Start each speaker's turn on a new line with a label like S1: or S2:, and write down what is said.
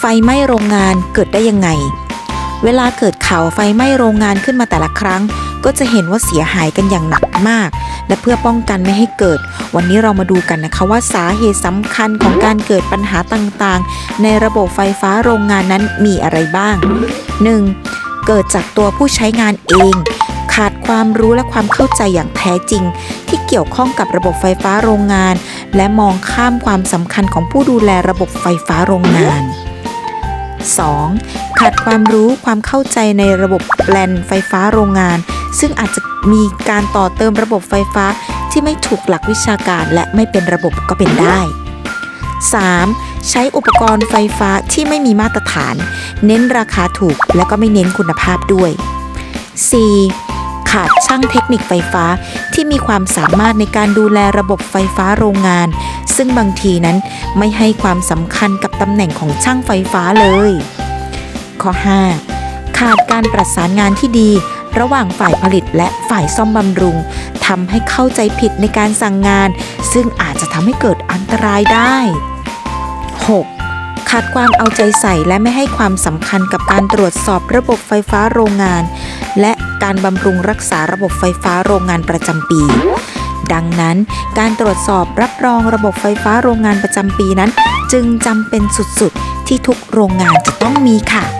S1: ไฟไหม้โรงงานเกิดได้ยังไง เวลาเกิดข่าวไฟไหม้โรงงานขึ้นมาแต่ละครั้ง ก็จะเห็นว่าเสียหายกันอย่างหนักมาก และเพื่อป้องกันไม่ให้เกิด วันนี้เรามาดูกันนะคะว่าสาเหตุสำคัญของการเกิดปัญหาต่างๆ ในระบบไฟฟ้าโรงงานนั้นมีอะไรบ้าง 1. เกิดจากตัวผู้ใช้งานเองขาดความรู้และความเข้าใจอย่างแท้จริง ที่เกี่ยวข้องกับระบบไฟฟ้าโรงงาน และมองข้ามความสำคัญของผู้ดูแลระบบไฟฟ้าโรงงาน 2. ขาดความรู้ความเข้าใจในระบบแปลนไฟฟ้าโรงงาน ซึ่งอาจจะมีการต่อเติมระบบไฟฟ้าที่ไม่ถูกหลักวิชาการและไม่เป็นระบบก็เป็นได้ 3. ใช้อุปกรณ์ไฟฟ้าที่ไม่มีมาตรฐาน เน้นราคาถูกและก็ไม่เน้นคุณภาพด้วย 4. ขาดช่างเทคนิคไฟฟ้าที่มีความสามารถในการดูแลระบบไฟฟ้าโรงงาน ซึ่งบางทีนั้นไม่ให้ความสำคัญกับตำแหน่งของช่างไฟฟ้าเลย ข้อ 5. ขาดการประสานงานที่ดี ระหว่างฝ่ายผลิตและฝ่ายซ่อมบำรุงทำให้เข้าใจผิดในการสั่งงาน ซึ่งอาจจะทำให้เกิดอันตรายได้ 6. ขาดความเอาใจใส่และไม่ให้ความสำคัญกับการตรวจสอบระบบไฟฟ้าโรงงาน และการบำรุงรักษาระบบไฟฟ้าโรงงานประจำปี ดังนั้น การตรวจสอบรับรองระบบไฟฟ้าโรงงานประจำปีนั้น จึงจำเป็นสุดๆ ที่ทุกโรงงานจะต้องมีค่ะ